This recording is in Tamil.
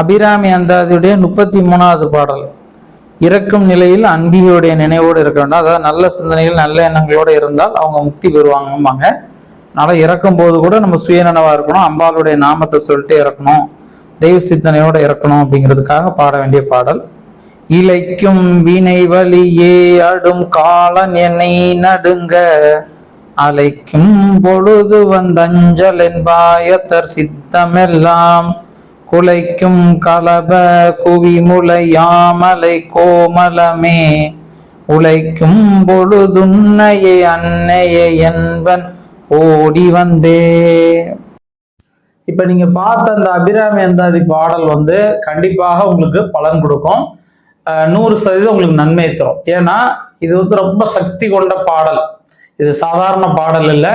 அபிராமி அந்தாதியுடைய முப்பத்தி மூணாவது பாடல். இறக்கும் நிலையில் அன்பியோடைய நினைவோடு இருக்க வேண்டாம். அதாவது நல்ல சிந்தனைகள் நல்ல எண்ணங்களோடு இருந்தால் அவங்க முக்தி பெறுவாங்கம்பாங்க. அதனால் இறக்கும் போது கூட நம்ம சுயநனவாக இருக்கணும். அம்பாளுடைய நாமத்தை சொல்லிட்டு இறக்கணும். தெய்வ சிந்தனையோடு இறக்கணும் அப்படிங்கிறதுக்காக பாட வேண்டிய பாடல். இலைக்கும் வினை வழியே அடும் காலன் என்னை நடுங்க. அலைக்கும் பொழுது வந்தஞ்சல் என்பாயத்தர் சித்தமெல்லாம். குலைக்கும் கலப குவிமுலையாமலை கோமலமே. உழைக்கும் பொழுதுன்னையே அன்னையே என்பன் ஓடி வந்தே. இப்ப நீங்க பார்த்த அந்த அபிராமி அந்தாதி பாடல் வந்து கண்டிப்பாக உங்களுக்கு பலன் கொடுக்கும். நூறு சதவீதம் உங்களுக்கு நன்மை தரும். ஏன்னா இது வந்து ரொம்ப சக்தி கொண்ட பாடல். இது சாதாரண பாடல் இல்லை.